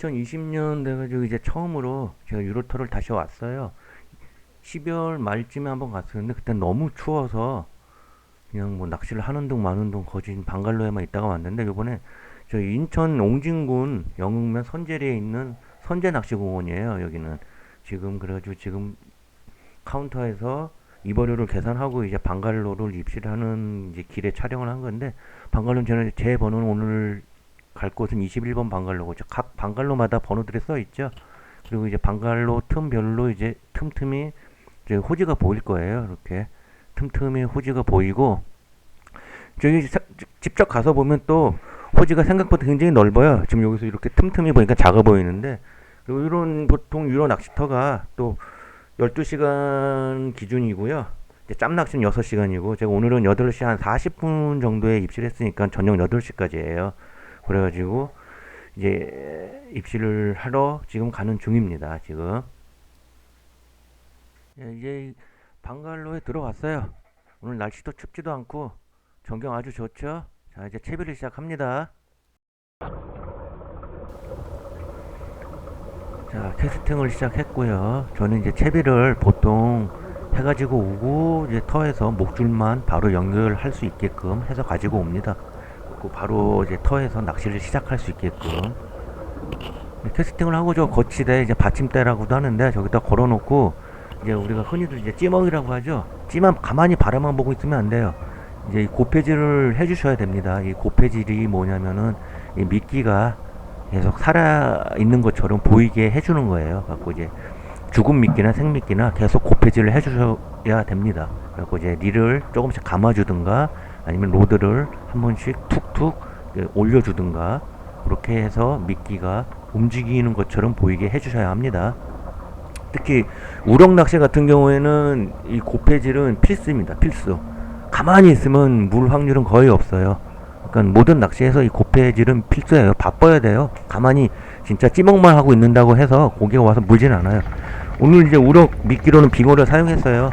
2020년 돼가지고 이제 처음으로 제가 유로터를 다시 왔어요. 12월 말쯤에 한번 갔었는데 그때 너무 추워서 그냥 뭐 낚시를 하는 둥 마는 둥 거진 방갈로에만 있다가 왔는데 요번에 저 인천 옹진군 영흥면 선제리에 있는 선제 낚시공원이에요. 여기는 지금 그래가지고 지금 카운터에서 이버료를 계산하고 이제 방갈로를 입실하는 이제 길에 촬영을 한 건데 방갈로는 저는 제 번호는 오늘 갈 곳은 21번 방갈로고 저각 방갈로마다 번호들이 써 있죠. 그리고 이제 방갈로 틈별로 이제 틈틈이 이제 호지가 보일 거예요. 이렇게 틈틈이 호지가 보이고 저기 사- 직접 가서 보면 또 호지가 생각보다 굉장히 넓어요. 지금 여기서 이렇게 틈틈이 보니까 작아 보이는데 그리고 이런 보통 유로 낚시터가 또 12시간 기준이고요. 이제 짬 낚시는 6시간이고 제가 오늘은 8시 한 40분 정도에 입실했으니까 저녁 8시까지예요. 그래가지고 이제 입실을 하러 지금 가는 중입니다. 지금 예, 이제 방갈로에 들어왔어요. 오늘 날씨도 춥지도 않고 전경 아주 좋죠. 자 이제 채비를 시작합니다. 자 캐스팅을 시작했고요. 저는 이제 채비를 보통 해가지고 오고 이제 터에서 목줄만 바로 연결할 수 있게끔 해서 가지고 옵니다. 그 바로 이제 터에서 낚시를 시작할 수 있게끔 네, 캐스팅을 하고 저 거치대 이제 받침대라고도 하는데 저기다 걸어놓고 이제 우리가 흔히들 이제 찌먹이라고 하죠. 찌만 가만히 바라만 보고 있으면 안 돼요. 이제 이 고폐질을 해주셔야 됩니다. 이 고폐질이 뭐냐면은 이 미끼가 계속 살아 있는 것처럼 보이게 해주는 거예요. 갖고 이제 죽은 미끼나 생미끼나 계속 고폐질을 해주셔야 됩니다. 그래고 이제 릴을 조금씩 감아주든가 아니면 로드를 한 번씩 툭툭 그 올려주든가 그렇게 해서 미끼가 움직이는 것처럼 보이게 해주셔야 합니다. 특히 우럭 낚시 같은 경우에는 이 고폐질은 필수입니다. 필수. 가만히 있으면 물 확률은 거의 없어요. 그러니까 모든 낚시에서 이 고폐질은 필수예요. 바빠야 돼요. 가만히 진짜 찌먹만 하고 있는다고 해서 고기가 와서 물진 않아요. 오늘 이제 우럭 미끼로는 빙어를 사용했어요.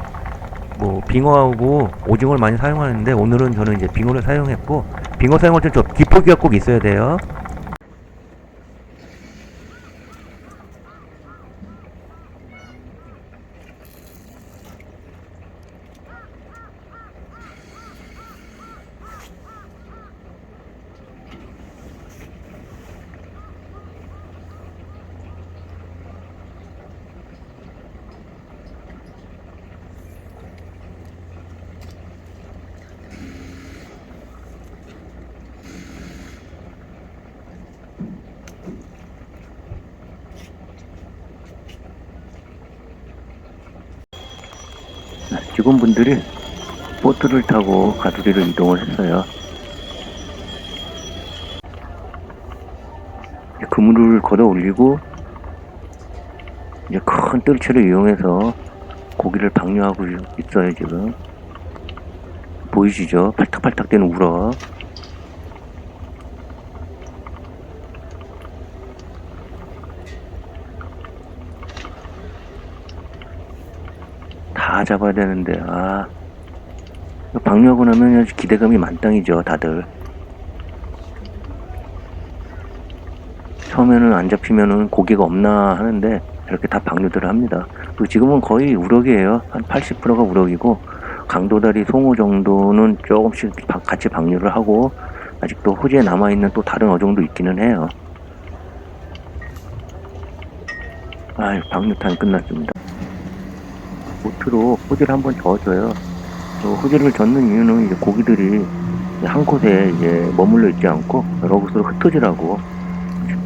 뭐 빙어하고 오징어를 많이 사용하는데 오늘은 저는 이제 빙어를 사용했고 빙어 사용할 때저 뒷포기가 꼭 있어야 돼요. 직원분들이 보트를 타고 가두리로 이동을 했어요. 그물을 걷어 올리고 이제 큰 뜰채를 이용해서 고기를 방류하고 있어요 지금. 보이시죠? 팔딱팔딱 대는 우럭. 다 잡아야 되는데 아. 방류하고 나면 아주 기대감이 만땅이죠 다들. 처음에는 안 잡히면은 고기가 없나 하는데 이렇게 다 방류들을 합니다. 그리고 지금은 거의 우럭이에요. 한 80%가 우럭이고 강도다리 송어 정도는 조금씩 바- 같이 방류를 하고 아직도 호지에 남아있는 또 다른 어종도 있기는 해요. 아유 방류탄 끝났습니다 보트로 호지를 한번 저어줘요. 또 호지를 젓는 이유는 이제 고기들이 한 곳에 이제 머물러 있지 않고 여러 곳으로 흩어지라고.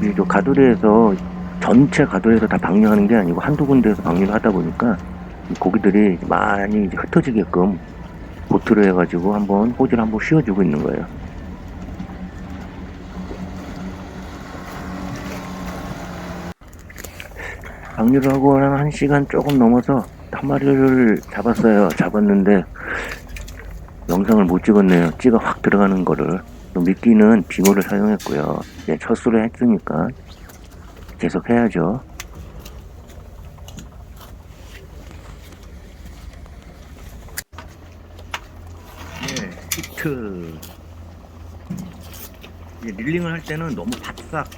이저 가두리에서 전체 가두리에서 다 방류하는 게 아니고 한두 군데에서 방류를 하다 보니까 이 고기들이 많이 이제 흩어지게끔 보트를 해가지고 한번 호지를 한번 씌워주고 있는 거예요. 방류를 하고 한 1시간 조금 넘어서 한 마리를 잡았어요. 잡았는데 영상을 못 찍었네요. 찌가 확 들어가는 거를. 또 미끼는 빙어를 사용했고요. 이제 첫 수를 했으니까 계속 해야죠. 네, 히트. 릴링을 할 때는 너무 바싹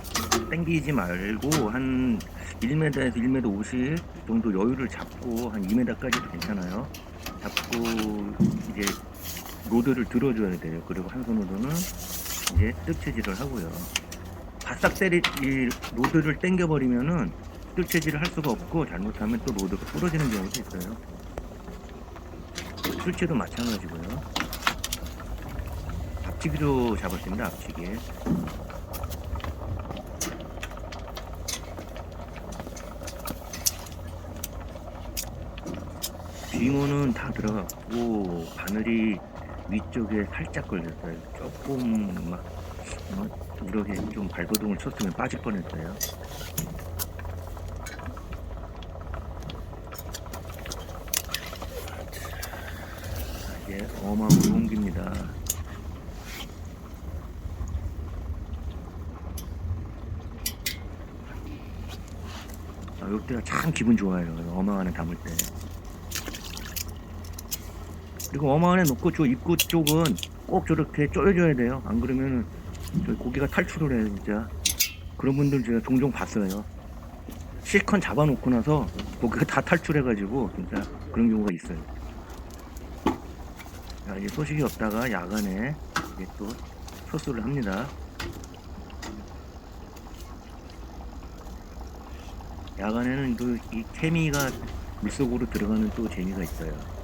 땡기지 말고 한 1m에서 1m 50 정도 여유를 잡고 한 2m까지도 괜찮아요. 잡고 이제 로드를 들어줘야 돼요. 그리고 한 손으로는 이제 뜰채질을 하고요. 바싹 때리 이 로드를 당겨버리면은 뜰채질을 할 수가 없고 잘못하면 또 로드가 부러지는 경우도 있어요. 뜰채도 마찬가지고요. 앞치기로 잡았습니다. 앞치기. 빙어는 다 들어갔고 바늘이 위쪽에 살짝 걸렸어요. 조금 막 어, 우럭에 좀 발버둥을 쳤으면 빠질 뻔했어요. 자, 이제 어마어마한 옮깁니다. 아, 이때가 참 기분 좋아요. 어망 안에 담을 때. 그리고 어망 안에 놓고 저 입구 쪽은 꼭 저렇게 쪼여줘야 돼요. 안 그러면은 저 고기가 탈출을 해요, 진짜. 그런 분들 제가 종종 봤어요. 실컷 잡아놓고 나서 고기가 다 탈출해가지고 진짜 그런 경우가 있어요. 자, 이제 소식이 없다가 야간에 이제 또 소스를 합니다. 야간에는 그 이 케미가 물속으로 들어가는 또 재미가 있어요.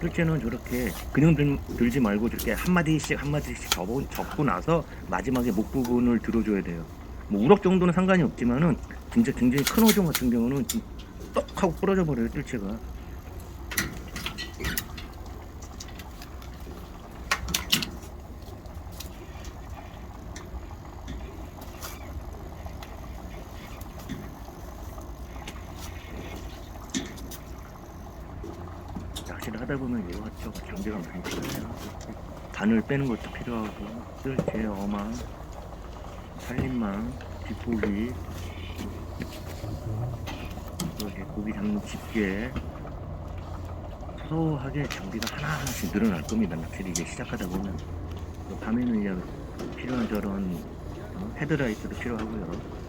실제는 저렇게 그냥 들, 들지 말고 저렇게 한 마디씩 한 마디씩 접어, 접고 나서 마지막에 목 부분을 들어줘야 돼요. 뭐 우럭 정도는 상관이 없지만은 진짜 굉장히 큰 어종 같은 경우는 좀 떡 하고 부러져 버려요 뜰채가. 하다 보면 이것저것 장비가 많이 필요해요. 바늘 빼는 것도 필요하고, 뜰채, 어망, 살림망, 뒷고기, 또 이렇게 고기 잡는 집게, 소소하게 장비가 하나하나씩 늘어날 겁니다. 낚시를 이제 시작하다 보면. 또 밤에는 이제 필요한 저런 어, 헤드라이트도 필요하고요.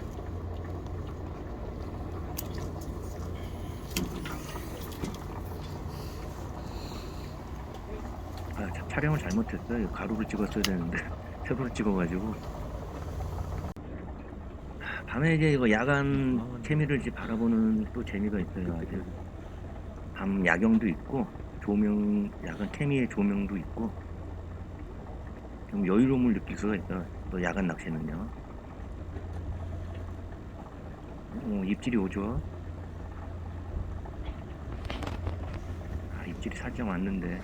촬영을 잘못했어요. 가루를 찍었어야 되는데 세로를 찍어가지고 아, 밤에 이제 이거 야간 케미를 이제 바라보는 또 재미가 있어요. 아주 밤 야경도 있고 조명 야간 케미의 조명도 있고 좀 여유로움을 느낄 수가 있어요. 또 야간 낚시는요. 어, 입질이 오죠. 아, 입질이 살짝 왔는데.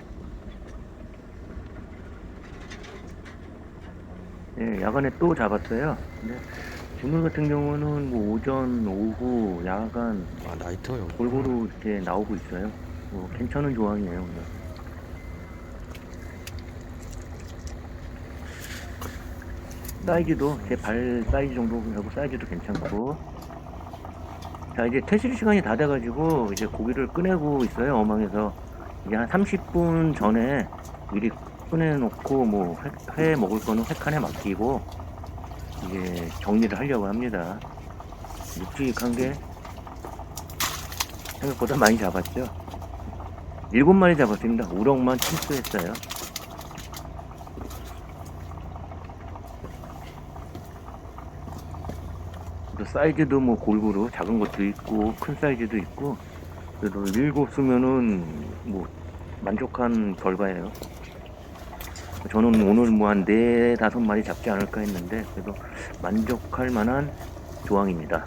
예, 야간에 또 잡았어요. 근데 오늘 같은 경우는 뭐 오전, 오후, 야간 아 여기 골고루 이렇게 나오고 있어요. 뭐 괜찮은 조항이에요. 오늘. 사이즈도 제 발 사이즈 정도하고 사이즈도 괜찮고. 자 이제 퇴실 시간이 다 돼가지고 이제 고기를 꺼내고 있어요 어망에서 이제 한 30분 전에 미리 꺼내놓고 뭐 회, 회 먹을 거는 회칸에 맡기고 이제 정리를 하려고 합니다. 묵직한 게 생각보다 많이 잡았죠. 일곱 마리 잡았습니다. 우럭만 침수했어요. 또 사이즈도 뭐 골고루 작은 것도 있고 큰 사이즈도 있고 그래도 일곱 수면은 뭐 만족한 결과예요. 저는 오늘 뭐 한 네 다섯 마리 잡지 않을까 했는데 그래도 만족할 만한 조항입니다.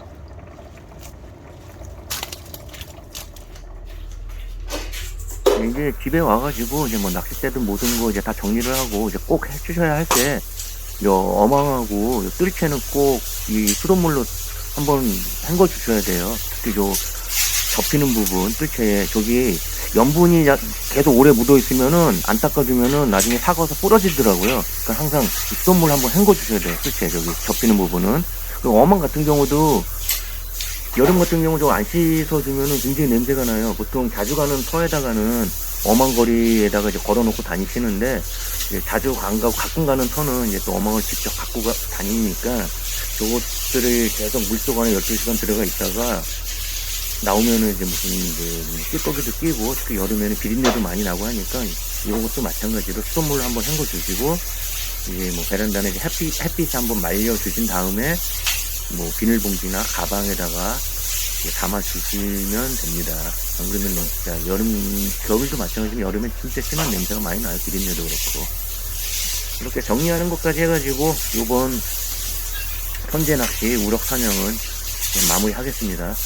네, 이제 집에 와가지고 이제 뭐 낚싯대든 모든 거 이제 다 정리를 하고 이제 꼭 해주셔야 할때요 어망하고 요 뜰채는 꼭 이 수돗물로 한번 헹궈 주셔야 돼요. 특히 저 접히는 부분 뜰채에 저기 염분이 야- 계속 오래 묻어 있으면은 안 닦아주면은 나중에 사가서 부러지더라고요. 그러니까 항상 이 수돗물 한번 헹궈 주셔야 돼요. 뜰채 저기 접히는 부분은. 그리고 어망 같은 경우도 여름 같은 경우 저안 씻어주면은 굉장히 냄새가 나요. 보통 자주 가는 터에다가는 어망거리에다가 이제 걸어놓고 다니시는데 자주 안 가고 가끔 가는 터는 이제 또 어망을 직접 갖고 가, 다니니까 저것들을 계속 물속 안에 12시간 들어가 있다가 나오면은 이제 무슨 이제 찌꺼기도 끼고 특히 여름에는 비린내도 많이 나고 하니까 이것도 마찬가지로 수돗물로 한번 헹궈 주시고 이제 뭐 베란다에 햇빛 햇빛 한번 말려 주신 다음에 뭐 비닐봉지나 가방에다가 담아 주시면 됩니다. 안 그러면 뭐 진짜 여름 겨울도 마찬가지로 여름에 진짜 심한 냄새가 많이 나요. 비린내도 그렇고 이렇게 정리하는 것까지 해가지고 요번 현재 낚시 우럭 사냥은 마무리 하겠습니다.